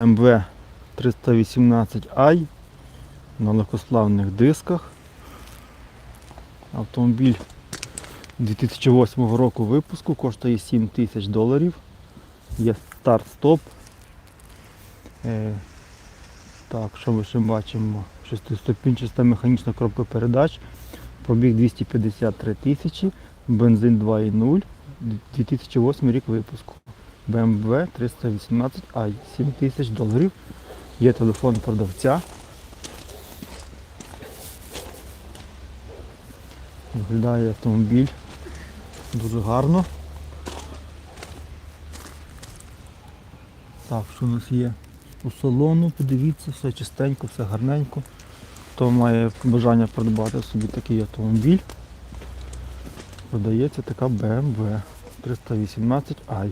МВ 318i на легкосплавних дисках. Автомобіль 2008 року випуску коштує 7 тисяч доларів. Є старт-стоп. Е, так, що ми ще бачимо? Шестиступінчаста механічна коробка передач. Пробіг 253 тисячі, бензин 2.0, 2008 рік випуску. BMW 318i, 7 тисяч доларів. Є телефон продавця. Виглядає автомобіль дуже гарно. Так, що у нас є у салону, подивіться, все чистенько, все гарненько. Хто має бажання придбати собі такий автомобіль, продається така BMW 318i.